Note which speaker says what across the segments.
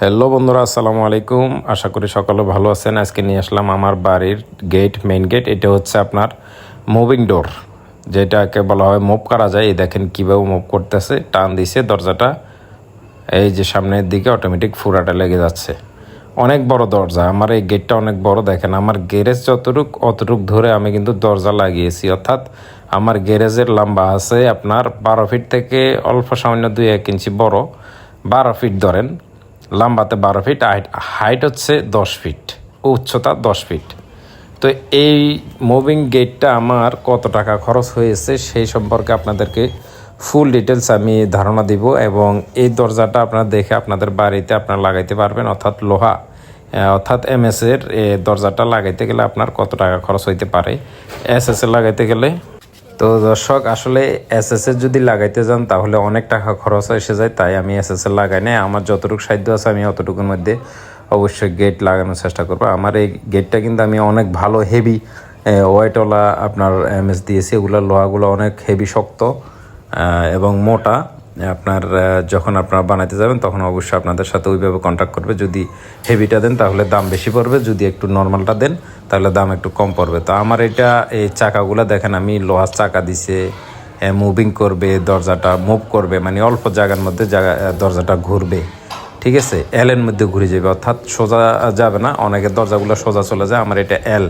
Speaker 1: Hello বন্ধুরা, আসসালামু আলাইকুম। আশা করি সকলে ভালো আছেন। আজকে নিয়ে আসলাম আমার বাড়ির গেট মেইন গেট এটা হচ্ছে আপনার মুভিং ডোর যেটাকে বলা হয় মুভ করা যায়। এই দেখেন কীভাবে মুভ করতেছে। টান দিছে দরজাটা। এই যে সামনের দিকে অটোমেটিক ফুরাটা লেগে যাচ্ছে। অনেক বড় দরজা। আমার এই গেটটা অনেক বড়। দেখেন আমার গ্যারেজ যতটুক, অতটুক ধরে আমি কিন্তু দরজা লাগিয়েছি। অর্থাৎ আমার গ্যারেজের লম্বা আছে আপনার বারো ফিট থেকে অল্প সামান্য দুই এক ইঞ্চি বড়। বারো ফিট ধরেন। লম্বাতে বারো ফিট হাইট হচ্ছে দশ ফিট উচ্চতা দশ ফিট তো এই মুভিং গেটটা আমার কত টাকা খরচ হয়েছে সেই সম্পর্কে আপনাদেরকে ফুল ডিটেলস আমি ধারণা দিব এবং এই দরজাটা আপনারা দেখে আপনাদের বাড়িতে আপনারা লাগাইতে পারবেন, অর্থাৎ লোহা অর্থাৎ এমএস এর দরজাটা লাগাইতে গেলে আপনার কত টাকা খরচ হইতে পারে? এস এস লাগাইতে গেলে তো দর্শক, আসলে এস এস এর যদি লাগাইতে যান, তাহলে অনেক টাকা খরচ এসে যায়, তাই আমি এস এস এর লাগাই নাই। আমার যতটুকু সাধ্য আছে, আমি অতটুকুর মধ্যে অবশ্যই গেট লাগানোর চেষ্টা করব। আমার এই গেটটা কিন্তু আমি অনেক ভালো হেভি ওয়াইটওয়ালা আপনার এমএস দিয়েছি। এগুলো লোহাগুলো অনেক হেভি শক্ত এবং মোটা। আপনার যখন আপনারা বানাইতে যাবেন, তখন অবশ্যই আপনাদের সাথে ওইভাবে কন্ট্যাক্ট করবে। যদি হেভিটা দেন, তাহলে দাম বেশি পড়বে। যদি একটু নর্মালটা দেন তাহলে দাম একটু কম পড়বে। তো আমার এটা এই চাকাগুলো দেখেন আমি লোহার চাকা দিছে মুভিং করবে দরজাটা মুভ করবে মানে অল্প জায়গার মধ্যে জায়গা দরজাটা ঘুরবে। ঠিক আছে? এলের মধ্যে ঘুরে যাবে অর্থাৎ সোজা যাবে না অনেকের দরজাগুলো সোজা চলে যায় আমার এটা এল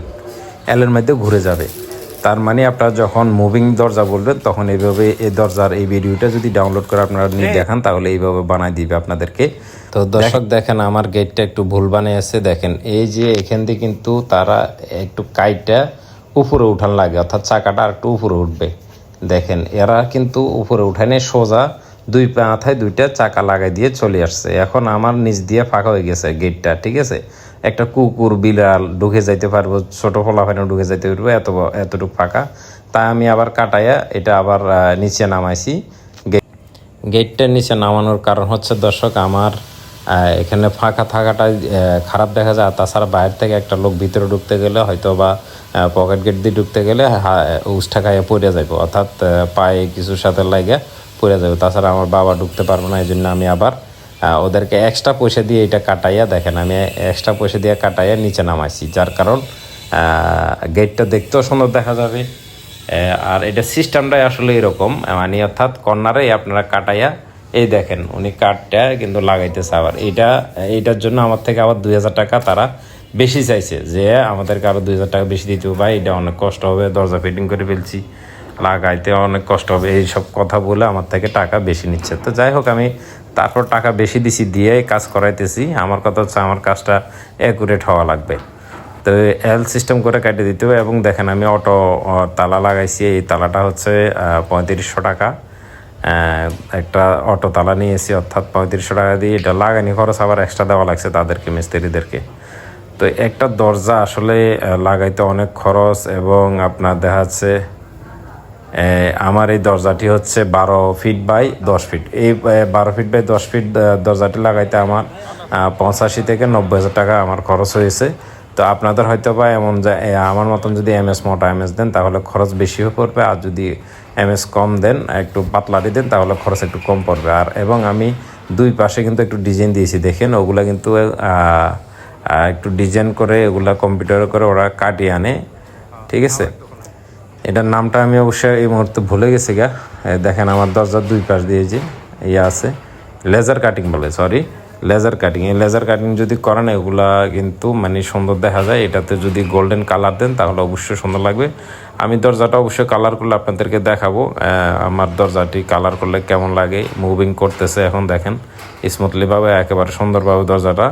Speaker 1: এলের মধ্যে ঘুরে যাবে। তার মানে আপনারা যখন মুভিং দরজা বলবেন তখন এইভাবে এই দরজার এই ভিডিওটা যদি ডাউনলোড করে আপনারা নিয়ে দেখান তাহলে এইভাবে বানাই দিবে আপনাদেরকে। তো দর্শক দেখেন আমার গেটটা একটু ভুল বানিয়েছে দেখেন এই যে এখান দিয়ে কিন্তু তারা একটু কাইটটা উপরে উঠান লাগে অর্থাৎ চাকাটা আর একটু উপরে উঠবে। দেখেন এরা কিন্তু উপরে উঠানে সোজা দুই মাথায় দুইটা চাকা লাগাই দিয়ে চলে আসছে। এখন আমার নিচ দিয়ে ফাঁকা হয়ে গেছে গেটটা ঠিক আছে? একটা কুকুর বিড়াল ঢুকে যাইতে পারব ছোট ফলাফানো ঢুকে যাইতে পারব এত এতটুকু ফাঁকা। তাই আমি আবার কাটাইয়া এটা আবার নিচে নামাইছি। গেটটার নিচে নামানোর কারণ হচ্ছে দর্শক আমার এখানে ফাঁকা থাকাটা খারাপ দেখা যায়। তাছাড়া বাইরে থেকে একটা লোক ভিতরে ঢুকতে গেলে হয়তো বা পকেট গেট দিয়ে ঢুকতে গেলে উষ্ঠা খাইয়ে পড়ে যাবে অর্থাৎ পায়ে কিছুর সাথে লাগে পড়ে যাবে তাছাড়া আমার বাবা ঢুকতে পারব না এই জন্য আমি আবার ওদেরকে এক্সট্রা পয়সা দিয়ে এটা কাটাইয়া দেখেন, আমি এক্সট্রা পয়সা দিয়ে কাটাইয়া নিচে নামাইছি। যার কারণ গেটটা দেখতেও সুন্দর দেখা যাবে। আর এটা সিস্টেমটাই আসলে এরকম। মানে অর্থাৎ কর্নারে আপনারা কাটাইয়া এই দেখেন, উনি কাঠটা কিন্তু লাগাইতেছে আবার। এইটা, এইটার জন্য আমার থেকে আবার দুই হাজার টাকা তারা বেশি চাইছে যে আমাদেরকে আরও দুই হাজার টাকা বেশি দিতে ভাই, এটা অনেক কষ্ট হবে, দরজা ফিটিং করে ফেলছি। লাগাইতে অনেক কষ্ট হবে এই সব কথা বলে আমার থেকে টাকা বেশি নিচ্ছে। তো যাই হোক, আমি তারপর টাকা বেশি দিছি, দিয়ে কাজ করাইতেছি। আমার কথা হচ্ছে আমার কাজটা অ্যাকুরেট হওয়া লাগবে। তো এল সিস্টেম করে কেটে দিতে হবে। এবং দেখেন, আমি অটো তালা লাগাইছি। এই তালাটা হচ্ছে পঁয়ত্রিশশো টাকা। একটা অটো তালা নিয়েছি অর্থাৎ পঁয়ত্রিশশো টাকা দিয়ে এটা লাগানি খরচ আবার এক্সট্রা দেওয়া লাগছে তাদেরকে, মিস্ত্রিদেরকে। তো একটা দরজা আসলে লাগাইতে অনেক খরচ এবং আপনার দেখা যাচ্ছে আমার এই দরজাটি হচ্ছে বারো ফিট বাই দশ ফিট এই বারো ফিট বাই দশ ফিট দরজাটি লাগাইতে আমার পঁচাশি থেকে নব্বই হাজার টাকা আমার খরচ হয়েছে। তো আপনাদের হয়তো বা এমন যা- আমার মতন যদি এম এস মোটা এম এস দেন, তাহলে খরচ বেশিও পড়বে। আর যদি এম এস কম দেন, একটু পাতলাটি দেন, তাহলে খরচ একটু কম পড়বে। আর এবং আমি দুই পাশে কিন্তু একটু ডিজাইন দিয়েছি, দেখেন, ওগুলা কিন্তু একটু ডিজাইন করে ওগুলা কম্পিউটারে করে ওরা কাটিয়ে আনে। ঠিক আছে? এটার নামটা আমি অবশ্যই এই মুহূর্তে ভুলে গেছি গা। দেখেন, আমার দরজার দুই পাশ দিয়ে যে ইয়ে আছে লেজার কাটিং বলে সরি লেজার কাটিং এই লেজার কাটিং যদি করেন, এগুলা কিন্তু মানে সুন্দর দেখা যায়। এটাতে যদি গোল্ডেন কালার দেন, তাহলে অবশ্যই সুন্দর লাগবে। আমি দরজাটা অবশ্যই কালার করলে আপনাদেরকে দেখাবো। আমার দরজাটি কালার করলে কেমন লাগে মুভিং করতেছে এখন দেখেন। স্মুথলিভাবে একেবারে সুন্দরভাবে দরজাটা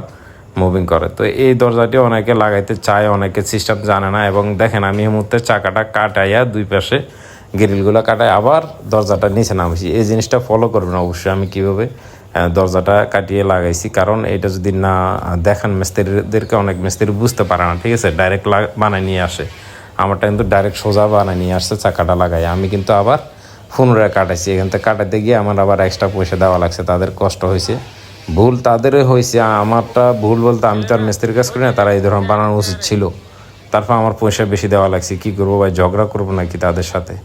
Speaker 1: মুভিং করে। তো এই দরজাটি অনেকে লাগাইতে চায়, অনেকে সিস্টেম জানে না। এবং দেখেন, আমি এই মুহূর্তে চাকাটা কাটাইয়া দুই পাশে গ্রিলগুলো কাটাই, আবার দরজাটা নিচে নামছি। এই জিনিসটা ফলো করবেন অবশ্যই আমি কীভাবে দরজাটা কাটিয়ে লাগাইছি। কারণ এটা যদি না দেখেন, মিস্ত্রিদেরকে অনেক মিস্ত্রি বুঝতে পারে না, ঠিক আছে? ডাইরেক্ট বানায় নিয়ে আসে। আমারটা কিন্তু ডাইরেক্ট সোজা বানায় নিয়ে আসছে, চাকাটা লাগাই আমি কিন্তু আবার পুনরায় কাটাইছি। এখান থেকে কাটাতে গিয়ে আমার আবার এক্সট্রা পয়সা দেওয়া লাগছে। তাদের কষ্ট হয়েছে। ভুল তাদেরই হয়েছে। আমারটা ভুল বলতে আমি তো আর মিস্ত্রির কাজ করি না, তারা এই ধরনের বানানো উচিত ছিল। তারপর আমার পয়সা বেশি দেওয়া লাগছে। কী করব ভাই? ঝগড়া করব নাকি তাদের সাথে?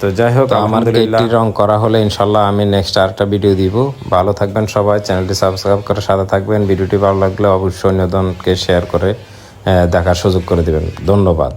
Speaker 1: তো যাই হোক আমার
Speaker 2: আলহামদুলিল্লাহ।
Speaker 1: রং করা হলে ইনশাল্লাহ আমি নেক্সট আরেকটা ভিডিও দিব। ভালো থাকবেন সবাই চ্যানেলটি সাবস্ক্রাইব করে সাথে থাকবেন। ভিডিওটি ভালো লাগলে অবশ্যই অন্যজনকে শেয়ার করে দেখার সুযোগ করে দেবেন। ধন্যবাদ।